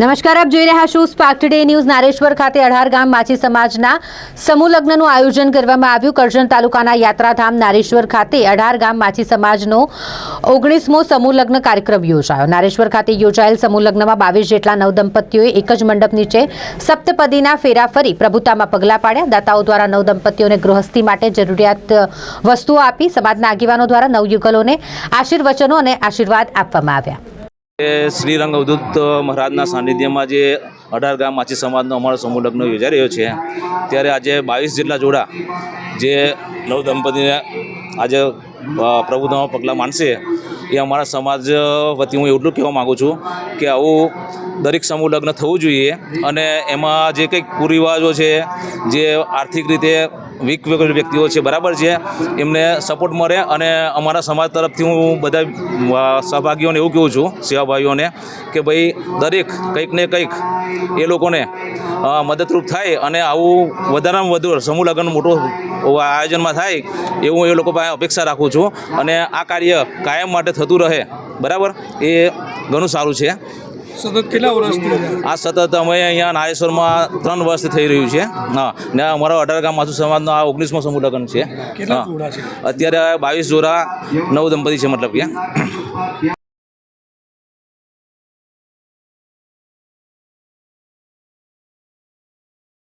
નમસ્કાર, આપ જોઈ રહ્યા છો સ્પાર્ક ટુડે ન્યૂઝ નારેશ્વર ખાતે અઢાર ગામ માછી સમાજના સમૂહ લગ્નનું આયોજન કરવામાં આવ્યું. કરજણ તાલુકાના યાત્રાધામ નારેશ્વર ખાતે અઢાર ગામ માછી સમાજનો ઓગણીસમો સમૂહ લગ્ન કાર્યક્રમ યોજાયો. નારેશ્વર ખાતે યોજાયેલ સમૂહ લગ્નમાં બાવીસ જેટલા નવદંપતીઓએ એક જ મંડપ નીચે સપ્તપદીના ફેરા ફરી પ્રભુતામાં પગલાં પાડ્યા. દાતાઓ દ્વારા નવદંપતીઓને ગૃહસ્થી માટે જરૂરિયાત વસ્તુઓ આપી સમાજના આગેવાનો દ્વારા નવયુગલોને આશીર્વચનો અને આશીર્વાદ આપવામાં આવ્યા. એ શ્રીરંગ અવધૂત મહારાજના સાનિધ્યમાં જે અઢાર ગામ માછી સમાજનો અમારો સમૂહ લગ્ન યોજાઈ રહ્યો છે ત્યારે આજે બાવીસ જેટલા જોડા જે નવ દંપતીને આજે અ, પગલાં માનશે એ અમારા સમાજ વતી હું એટલું કહેવા માગું છું કે આવું દરેક સમૂહ લગ્ન થવું જોઈએ અને એમાં જે કંઈક કુરિવાજો છે જે આર્થિક રીતે વીક વ્યક્તિઓ છે, બરાબર છે. એમને સપોર્ટ મળે અને અમારા સમાજ તરફથી હું બધા સહભાગીઓને એવું કહું છું સેવાભાઈઓને કે ભાઈ દરેક કંઈક ને કંઈક એ લોકોને મદદરૂપ થાય અને આવું વધારામાં વધુ સમૂહ લગ્ન મોટું આયોજનમાં થાય એવું એ લોકો પાસે અપેક્ષા રાખું છું. અને આ કાર્ય કાયમ માટે થતું રહે, બરાબર? એ ઘણું સારું છે. સતત કેટલા વર્ષથી આ સતત અમે અહીંયા નારેશ્વરમાં ત્રણ વર્ષથી થઈ રહ્યું છે. હા ને અમારો અઢાર ગામ માથુ સમાજનો આ ઓગણીસમો સમૂહ લગ્ન છે. અત્યારે બાવીસ જોરા નવ દંપતી છે મતલબ કે.